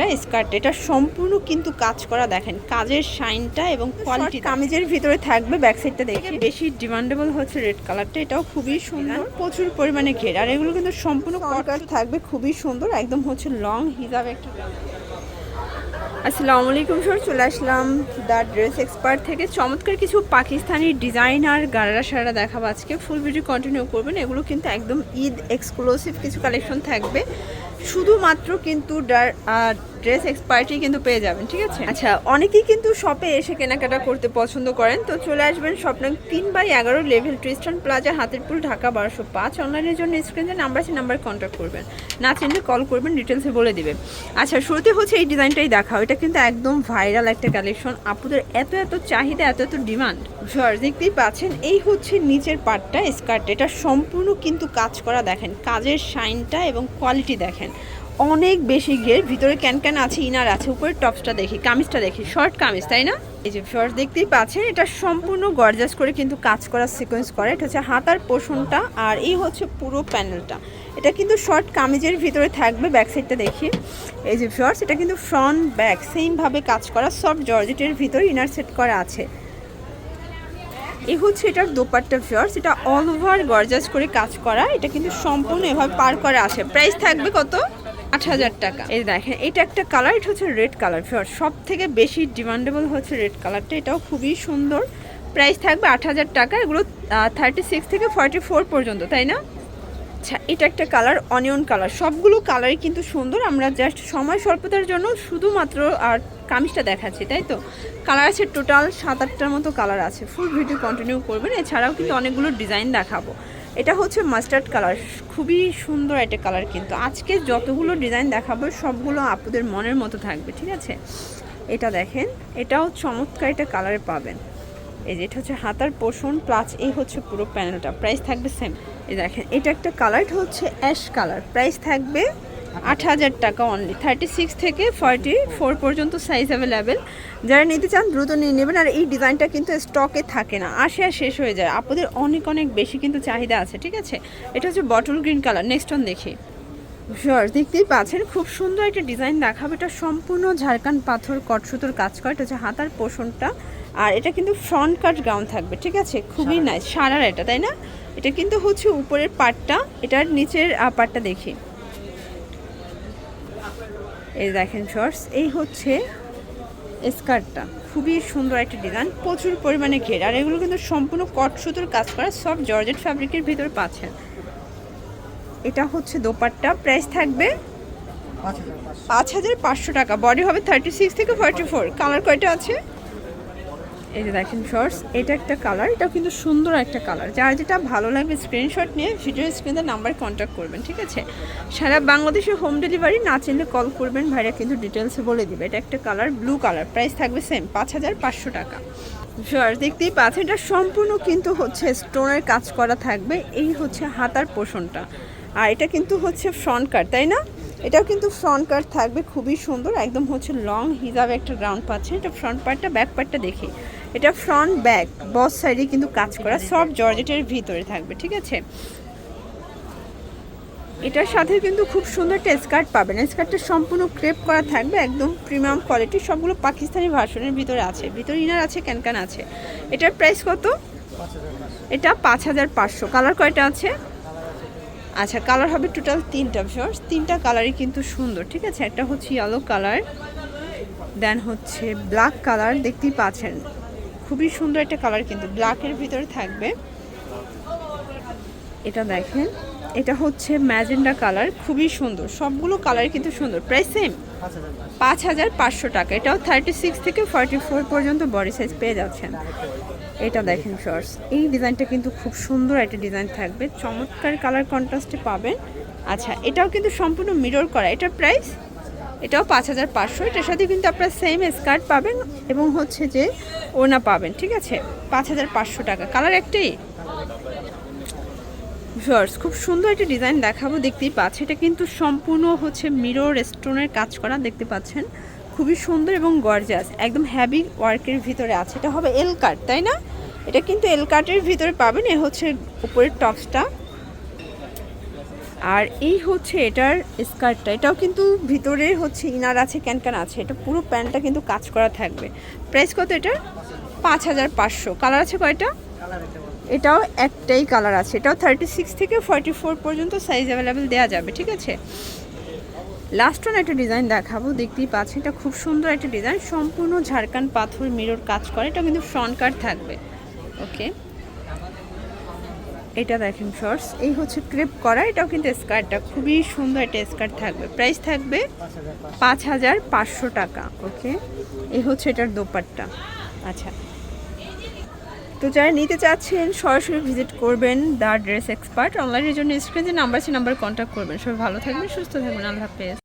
Dupatta skirt এটা সম্পূর্ণ কিন্তু কাজ করা দেখেন কাজের শাইনটা এবং কোয়ালিটি কামিজের ভিতরে থাকবে ব্যাক সাইডটা দেখে বেশি ডিমান্ডেবল হচ্ছে রেড কালারটা এটাও খুবই সুন্দর। প্রচুর পরিমাণে ঘের আর এগুলো কিন্তু সম্পূর্ণ কটকাট থাকবে খুবই সুন্দর একদম হচ্ছে লং হিসাবে একটা। আসসালামু আলাইকুম স্যার চলে আসলাম দ্য ড্রেস এক্সপার্ট থেকে। চমৎকার কিছু পাকিস্তানি ডিজাইনার গাড়া সারা দেখাবো আজকে। ফুল ভিডিও কন্টিনিউ করবেন এগুলো কিন্তু একদম ঈদ এক্সক্লুসিভ কিছু কালেকশন থাকবে। শুধুমাত্র কিন্তু ড্রেস এক্সপার্টই কিন্তু পেয়ে যাবেন, ঠিক আছে? আচ্ছা অনেকেই কিন্তু শপে এসে কেনাকাটা করতে পছন্দ করেন। তো চলে আসবেন স্বপ্ন তিন বাই এগারো level Tristan Plaza Hatirpool, Dhaka বারোশো পাঁচ। অনলাইনের জন্য স্ক্রিনে নাম্বার আছে নাম্বার কন্ট্যাক্ট করবেন। না চিনলে কল করবেন ডিটেলসে বলে দিবে। আচ্ছা শুরুতে হচ্ছে এই ডিজাইনটাই দেখাও। এটা কিন্তু একদম ভাইরাল একটা কালেকশন আপুদের এত এত চাহিদা, এত এত ডিমান্ড সর দেখতেই পাচ্ছেন, এই হচ্ছে নিচের পার্টটা স্কার্ট এটা সম্পূর্ণ কিন্তু কাজ করা দেখেন। কাজের শাইনটা এবং কোয়ালিটি দেখেন। অনেক বেশি ঘের ভিতরে ক্যান ক্যান আছে, ইনার আছে, উপরে টপসটা দেখি, কামিজটা দেখি, শর্ট কামিজ, তাই না? এই যে শর্ট দেখতেই পাচ্ছেন, এটা সম্পূর্ণ গর্জাস করে কিন্তু কাজ করার সিকোয়েন্স করে, এটা হচ্ছে হাতার পোষণটা আর এই হচ্ছে পুরো প্যানেলটা এটা কিন্তু শর্ট কামিজের ভিতরে থাকবে ব্যাক সাইডটা দেখি। এই যে শর্টস এটা কিন্তু ফ্রন্ট ব্যাক সেমভাবে কাজ করা সফট জর্জেটের ভিতরে ইনার সেট করা আছে। এই হচ্ছে এটার দোপাট্টা ফিয়ার্স এটা অল ওভার গর্জাস করে কাজ করা, এটা কিন্তু সম্পূর্ণ এভাবে পার করা আছে। প্রাইস থাকবে কত? আট হাজার টাকা। এই দেখেন এটা একটা কালার এটা হচ্ছে রেড কালার। ফিয়ার্স সব থেকে বেশি ডিমান্ডেবল হচ্ছে রেড কালারটা। এটাও খুবই সুন্দর। প্রাইস থাকবে আট হাজার টাকা এগুলো থার্টি সিক্স থেকে ফর্টি ফোর পর্যন্ত তাই না? আচ্ছা এটা একটা কালার অনিয়ন কালার। সবগুলো কালারই কিন্তু সুন্দর। আমরা জাস্ট সময় স্বল্পতার জন্য শুধুমাত্র আর কামিজটা দেখাচ্ছি তাই তো? কালার আছে টোটাল সাত আটটার মতো কালার আছে। ফুল ভিডিও কন্টিনিউ করবেন। এছাড়াও কিন্তু অনেকগুলো ডিজাইন দেখাবো। এটা হচ্ছে মাস্টার্ড কালার খুবই সুন্দর একটা কালার কিন্তু। আজকে যতগুলো ডিজাইন দেখাবো, সবগুলো আপুদের মনের মতো থাকবে, ঠিক আছে? এটা দেখেন, এটাও চমৎকার একটা কালারে পাবেন। এই যে, এটা হচ্ছে হাতার পোষণ প্লাস এই হচ্ছে পুরো প্যানেলটা প্রাইস থাকবে সেম এই দেখেন, এটা একটা কালারটা হচ্ছে অ্যাশ কালার প্রাইস থাকবে আট হাজার টাকা অনলি থার্টি সিক্স থেকে ফর্টি ফোর পর্যন্ত সাইজ অ্যাভেলেবেল যারা নিতে চান দ্রুত নিয়ে নেবেন। আর এই ডিজাইনটা কিন্তু স্টকে থাকে না। আসে আর শেষ হয়ে যায়। আপনাদের অনেক অনেক বেশি কিন্তু চাহিদা আছে ঠিক আছে? এটা হচ্ছে bottle green colour next one দেখি। শিওর দেখতেই পাচ্ছেন। খুব সুন্দর একটা ডিজাইন দেখাবে। এটা সম্পূর্ণ ঝাড়খান পাথর কটসুতোর কাজ করে। এটা হচ্ছে হাতার পোষণটা। আর এটা কিন্তু ফ্রন্ট কাট গাউন থাকবে ঠিক আছে? খুবই নাইস সারার এটা তাই না? এটা কিন্তু হচ্ছে উপরের পাটটা এটার নিচের পাটটা দেখি। এই দেখেন শর্টস এই হচ্ছে স্কার্টটা খুবই সুন্দর একটা ডিজাইন প্রচুর পরিমাণে ঘের। আর এগুলো কিন্তু সম্পূর্ণ কট সুতোর কাজ করা সব জর্জেট ফ্যাব্রিকের ভিতরে পাচ্ছেন। এটা হচ্ছে দোপাট্টা প্রাইস থাকবে পাঁচ হাজার পাঁচশো। টাকা। বডি হবে থার্টি সিক্স থেকে ফর্টি ফোর কালার কয়টা আছে? এই যে দেখেন শর্টস এটা একটা কালার এটা কিন্তু সুন্দর একটা কালার যার যেটা ভালো লাগবে স্ক্রিনশট নিয়ে ভিডিও স্ক্রিনের নাম্বার কন্ট্যাক্ট করবেন, ঠিক আছে? সারা বাংলাদেশে হোম ডেলিভারি না চিনলে কল করবেন, ভাইরা কিন্তু ডিটেলসে বলে দিবে। এটা একটা কালার ব্লু কালার প্রাইস থাকবে সেম পাঁচ হাজার পাঁচশো টাকা। শর্টস দেখতেই পাচ্ছেন, এটা সম্পূর্ণ কিন্তু হচ্ছে স্টোনের কাজ করা থাকবে, এই হচ্ছে হাতার পোষণটা। আর এটা কিন্তু হচ্ছে ফ্রন্ট কাট তাই না? এটাও কিন্তু ফ্রন্ট কাট থাকবে, খুবই সুন্দর। একদম হচ্ছে লং হিসাবে একটা গ্রাউন্ড পাচ্ছেন এটা ফ্রন্ট পার্টটা ব্যাক পার্টটা দেখি। এটা ফ্রন্ট ব্যাক বস সাইডে কিন্তু কাজ করা, সব জর্জেটের ভিতরে থাকবে, ঠিক আছে? এটার সাথে কিন্তু খুব সুন্দর একটা স্কার্ট পাবেন। স্কার্টটা সম্পূর্ণ ক্রেপ করা থাকবে, একদম প্রিমিয়াম কোয়ালিটি সবগুলো পাকিস্তানি ভার্সনের ভিতরে আছে। ভিতরে ইনার আছে ক্যানক্যান আছে। এটার প্রাইস কত? এটা পাঁচ হাজার পাঁচশো। কালার কয়টা আছে? আচ্ছা কালার হবে টোটাল তিনটা ভিউয়ার্স তিনটা কালারই কিন্তু সুন্দর, ঠিক আছে? একটা হচ্ছে ইয়েলো কালার দেন হচ্ছে ব্ল্যাক কালার দেখতেই পাচ্ছেন। খুবই সুন্দর একটা কালার কিন্তু ব্ল্যাকের ভিতরে থাকবে। এটা দেখেন, এটা হচ্ছে ম্যাজেন্ডা কালার, খুবই সুন্দর। সবগুলো কালার কিন্তু সুন্দর। প্রাইস সেম পাঁচ হাজার পাঁচশো টাকা। এটাও থার্টি সিক্স থেকে ফর্টি ফোর পর্যন্ত বডি সাইজ পেয়ে যাচ্ছেন। এটা দেখেন শর্টস এই ডিজাইনটা কিন্তু খুব সুন্দর একটা ডিজাইন থাকবে। চমৎকার কালার কন্ট্রাস্টে পাবেন। আচ্ছা এটাও কিন্তু সম্পূর্ণ মিরর করা। এটার প্রাইস এটাও পাঁচ হাজার পাঁচশো। এটার সাথে কিন্তু আপনারা সেম স্কার্ট পাবেন এবং হচ্ছে যে ওনা পাবেন। ঠিক আছে? পাঁচ হাজার পাঁচশো টাকা। কালার একটাই? শর্টস খুব সুন্দর একটা ডিজাইন দেখাবো, দেখতেই পাচ্ছি। এটা কিন্তু সম্পূর্ণ হচ্ছে মিরর স্টোনের কাজ করা, দেখতে পাচ্ছেন। খুবই সুন্দর এবং গর্জাস একদম হ্যাভি ওয়ার্কের ভিতরে আছে। এটা হবে এল কাট তাই না? এটা কিন্তু এল কাটের ভিতরে পাবেন, এ হচ্ছে উপরের টপসটা আর এই হচ্ছে এটার স্কার্টটা এটাও কিন্তু ভিতরে হচ্ছে ইনার আছে ক্যানক্যান আছে। এটা পুরো প্যান্টটা কিন্তু কাজ করা থাকবে। প্রাইস কত এটার? পাঁচ হাজার পাঁচশো। কালার আছে কয়টা? এটাও একটাই কালার আছে। এটাও থার্টি সিক্স থেকে ফর্টি ফোর পর্যন্ত সাইজ অ্যাভেলেবেল দেওয়া যাবে, ঠিক আছে? লাস্ট ওয়ান একটা ডিজাইন দেখাবো, দেখতেই পাচ্ছি এটা খুব সুন্দর একটা ডিজাইন সম্পূর্ণ ঝাড়খান পাথর মিরর কাজ করে, এটা কিন্তু ফ্রন্ট কাট থাকবে ওকে এটা দেখেন শর্টস এই হচ্ছে ক্রেপ করা, এটাও কিন্তু স্কার্টটা খুবই সুন্দর একটা স্কার্ট থাকবে। প্রাইস থাকবে পাঁচ হাজার পাঁচশো টাকা ওকে এই হচ্ছে এটার দোপাট্টা। আচ্ছা তো যারা নিতে চাচ্ছেন, সরাসরি ভিজিট করবেন দ্য ড্রেস এক্সপার্ট অনলাইনের জন্য স্ক্রিনে যে নাম্বার আছে নাম্বার কন্ট্যাক্ট করবেন। সবাই ভালো থাকবেন, সুস্থ থাকবেন। আল্লাহ হাফেজ।